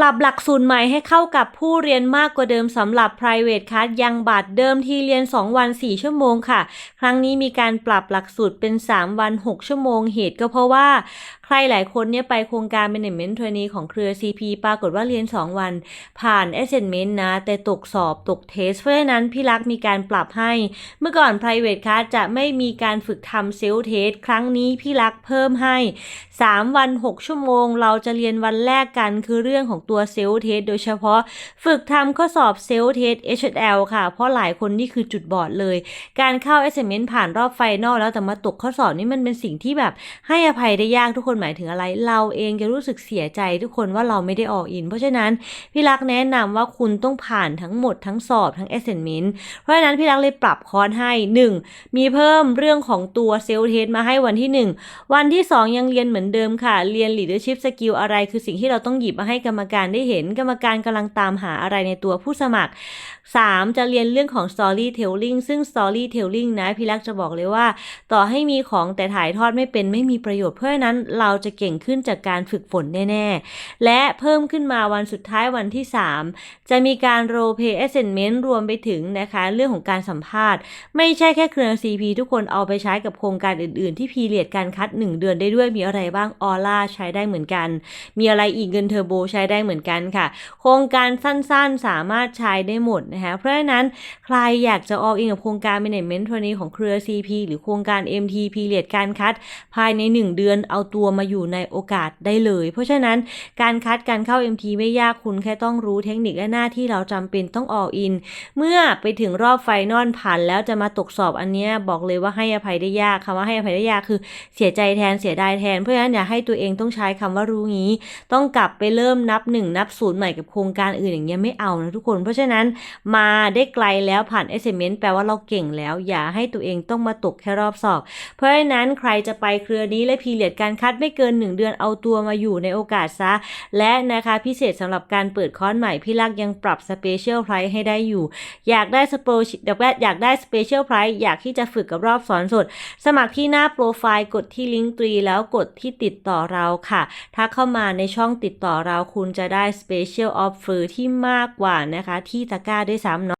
ปรับหลักสูตรใหม่ให้เข้ากับผู้เรียนมากกว่าเดิมสำหรับ private class ยังบัตรเดิมที่เรียน 2 วัน 4 ชั่วโมงค่ะ ครั้งนี้มีการปรับหลักสูตรเป็น 3 วัน 6 ชั่วโมงเหตุก็เพราะว่าใครหลายคนเนี่ยไปโครงการ management trainee ของเครือ CP ปรากฏว่าเรียน 2 วัน ผ่าน assessment นะ แต่ตกสอบตกเทส เพราะฉะนั้นพี่รักมีการปรับให้ เมื่อก่อน private class จะไม่มีการฝึกทำ self test ครั้งนี้พี่รักเพิ่มให้ 3 วัน 6 ชั่วโมง เราจะเรียนวันแรกกันคือเรื่องของตัว self test โดยเฉพาะฝึกทำข้อสอบ self test HL ค่ะ เพราะหลายคนนี่คือจุดบอดเลย การเข้า SMN ผ่านรอบไฟนอลแล้วแต่มาตกข้อสอบนี่มันเป็นสิ่งที่แบบให้อภัยได้ยากทุกคนหมายถึงอะไร เราเองจะรู้สึกเสียใจทุกคนว่าเราไม่ได้ออกอิน เพราะฉะนั้นพี่รักแนะนำว่าคุณต้องผ่านทั้งหมดทั้งสอบทั้ง assessment เพราะฉะนั้นพี่รักเลยปรับคอร์สให้ 1 มีเพิ่มเรื่องของตัว self test มาให้วันที่ 1 วันที่ 2 ยังเรียนเหมือนเดิมค่ะ เรียน leadership skill อะไรคือสิ่งที่เราต้องหยิบมาให้กรรมการการได้เห็นกรรมการกำลังตามหาอะไรในตัวผู้สมัคร 3. จะเรียนเรื่องของ storytelling ซึ่ง storytelling นะพี่รักจะบอกเลยว่า ต่อให้มีของแต่ถ่ายทอดไม่เป็นไม่มีประโยชน์เพราะนั้นเราจะเก่งขึ้นจากการฝึกฝนแน่ๆ และเพิ่มขึ้นมาวันสุดท้ายวันที่ 3 จะมีการ role play assignment รวมไปถึงนะคะเรื่องของการสัมภาษณ์ ไม่ใช่แค่เครือ CP ทุกคนเอาไปใช้กับโครงการอื่นๆ ที่พีเรียดการคัด 1 เดือนได้ด้วยมีอะไรบ้างออร่าใช้ได้เหมือนกัน มีอะไรอีกเงินเทอร์โบใช้ได้เหมือนกันค่ะ โครงการสั้นๆสามารถใช้ได้หมดนะคะเพราะฉะนั้นใครอยากจะออกอินกับโครงการ management ตัวนี้ของเครือ CP หรือโครงการ MT พีเรียดการคัด ภายใน 1 เดือนเอาตัวมาอยู่ในโอกาสได้เลย เพราะฉะนั้นการคัดการเข้า MT ไม่ยากคุณแค่ต้องรู้เทคนิคและหน้าที่เราจำเป็นต้องออกอิน เมื่อไปถึงรอบไฟนอลผ่านแล้วจะมาตกสอบอันนี้บอกเลยว่าให้อภัยได้ยากคำว่าให้อภัยได้ยากคือเสียใจแทนเสียดายแทนเพราะฉะนั้นอย่าให้ตัวเองต้องใช้คำว่ารู้งี้ ต้องกลับไปเริ่มนับหนึ่งนับศูนย์ใหม่กับโครงการอื่นอย่างเงี้ยไม่เอานะทุกคน เพราะฉะนั้นมาได้ไกลแล้วผ่าน assessment แปลว่าเราเก่งแล้ว อย่าให้ตัวเองต้องมาตกแค่รอบสอบ เพราะฉะนั้นใครจะไปเครือนี้และพีเรียดการคัดไม่เกิน 1 เดือนเอาตัวมาอยู่ในโอกาสซะ และนะคะพิเศษสำหรับการเปิดคอร์สใหม่พี่ลักยังปรับสเปเชียลไพรส์ให้ได้อยู่ อยากได้สโปรอยากได้สเปเชียลไพรส์อยากที่จะฝึกกับรอบสอนสด สมัครที่หน้าโปรไฟล์กดที่ลิงก์ตรีแล้วกดที่ติดต่อเราค่ะ ถ้าเข้ามาในช่องติดต่อเราคุณจะได้ Special Offer ที่มากกว่านะคะที่ตะกร้าด้วยซ้ำเนาะ